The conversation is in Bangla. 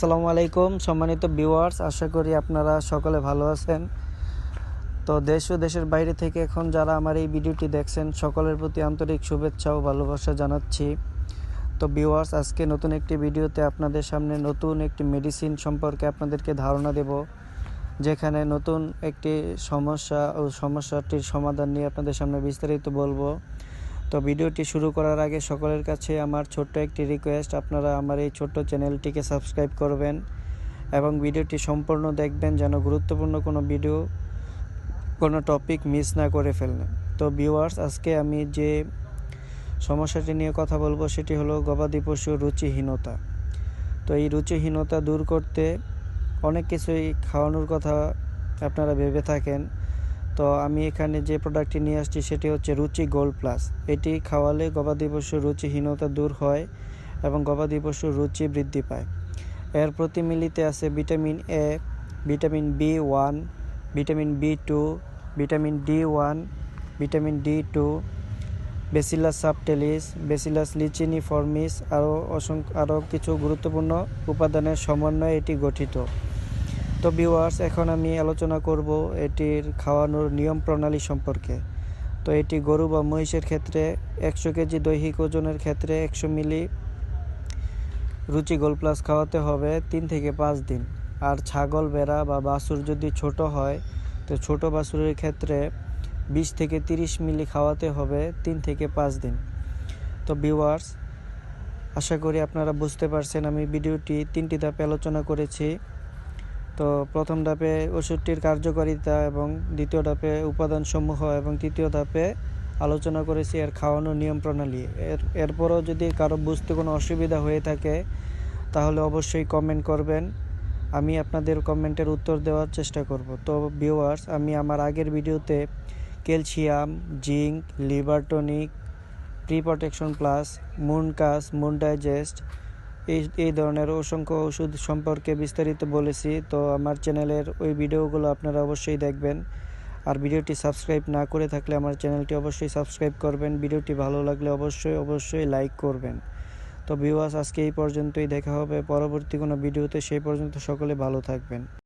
আসসালামু আলাইকুম, সম্মানিত ভিউয়ার্স আশা করি আপনারা সকলে ভালো আছেন। তো দেশ ও দেশের বাইরে থেকে এখন যারা আমার এই ভিডিওটি দেখছেন, সকলের প্রতি আন্তরিক শুভেচ্ছা ও ভালোবাসা জানাচ্ছি। তো ভিউয়ার্স আজকে নতুন একটি ভিডিওতে আপনাদের সামনে নতুন একটি মেডিসিন সম্পর্কে আপনাদেরকে ধারণা দেব, যেখানে নতুন একটি সমস্যা ও সমস্যাটির সমাধান নিয়ে আপনাদের সামনে বিস্তারিত বলব। তো ভিডিওটি শুরু করার আগে সকলের কাছে আমার ছোট্ট একটি রিকোয়েস্ট আপনারা আমার এই ছোট্ট চ্যানেলটিকে সাবস্ক্রাইব করবেন এবং ভিডিওটি সম্পূর্ণ দেখবেন যেন গুরুত্বপূর্ণ কোনো ভিডিও কোনো টপিক মিস না করে ফেলেন। তো ভিউয়ার্স আজকে আমি যে সমস্যাটি নিয়ে কথা বলব সেটি হলো গবাদি পশুর রুচিহীনতা। তো এই রুচিহীনতা দূর করতে অনেক কিছুই খাওয়ানোর কথা আপনারা ভেবে থাকেন। তো আমি এখানে যে প্রোডাক্টটি নিয়ে আসছি সেটি হচ্ছে রুচি গোল্ড প্লাস এটি খাওয়ালে গবাদি পশুর রুচিহীনতা দূর হয় এবং গবাদি পশুর রুচি বৃদ্ধি পায়। এর প্রতি মিলিতে আছে vitamin A vitamin B one vitamin B two vitamin D one vitamin D two bacillus subtilis bacillus licheniformis আরও অসংখ্য, আরও কিছু গুরুত্বপূর্ণ উপাদানের সমন্বয়ে এটি গঠিত। তো ভিউয়ার্স এখন আমি আলোচনা করব এটির খাওয়ানোর নিয়ম প্রণালী সম্পর্কে। তো এটি গরু বা মহিষের ক্ষেত্রে একশো কেজি দৈহিক ওজনের ক্ষেত্রে একশো মিলি রুচি গোল প্লাস খাওয়াতে হবে তিন থেকে পাঁচ দিন। আর ছাগল বেড়া বা বাছুর যদি ছোট হয়, তো ছোট বাছুরের ক্ষেত্রে বিশ থেকে তিরিশ মিলি খাওয়াতে হবে তিন থেকে পাঁচ দিন। তো ভিউয়ার্স আশা করি আপনারা বুঝতে পারছেন আমি ভিডিওটি তিনটি ধাপে আলোচনা করেছি। তো প্রথম ধাপে ওষুধটির কার্যকারিতা এবং দ্বিতীয় ধাপে উপাদানসমূহ এবং তৃতীয় ধাপে আলোচনা করেছি এর খাওয়ানোর নিয়ম প্রণালী। এর, এরপরও যদি কারও বুঝতে কোনো অসুবিধা হয়ে থাকে, তাহলে অবশ্যই কমেন্ট করবেন। আমি আপনাদের কমেন্টের উত্তর দেওয়ার চেষ্টা করব। তো ভিউয়ার্স আমি আমার আগের ভিডিওতে calcium, zinc, liver tonic pre protection plus, moon cas, moon digest এই এই ধরনের অসংখ্য ওষুধ সম্পর্কে বিস্তারিত বলেছি, তো আমার চ্যানেলের ওই ভিডিওগুলো আপনারা অবশ্যই দেখবেন। আর ভিডিওটি সাবস্ক্রাইব না করে থাকলে আমার চ্যানেলটি অবশ্যই সাবস্ক্রাইব করবেন। ভিডিওটি ভালো লাগলে অবশ্যই অবশ্যই লাইক করবেন। তো ভিউয়ার্স, আজকে এই পর্যন্তই। দেখা হবে পরবর্তী কোনো ভিডিওতে। সেই পর্যন্ত সকলে ভালো থাকবেন।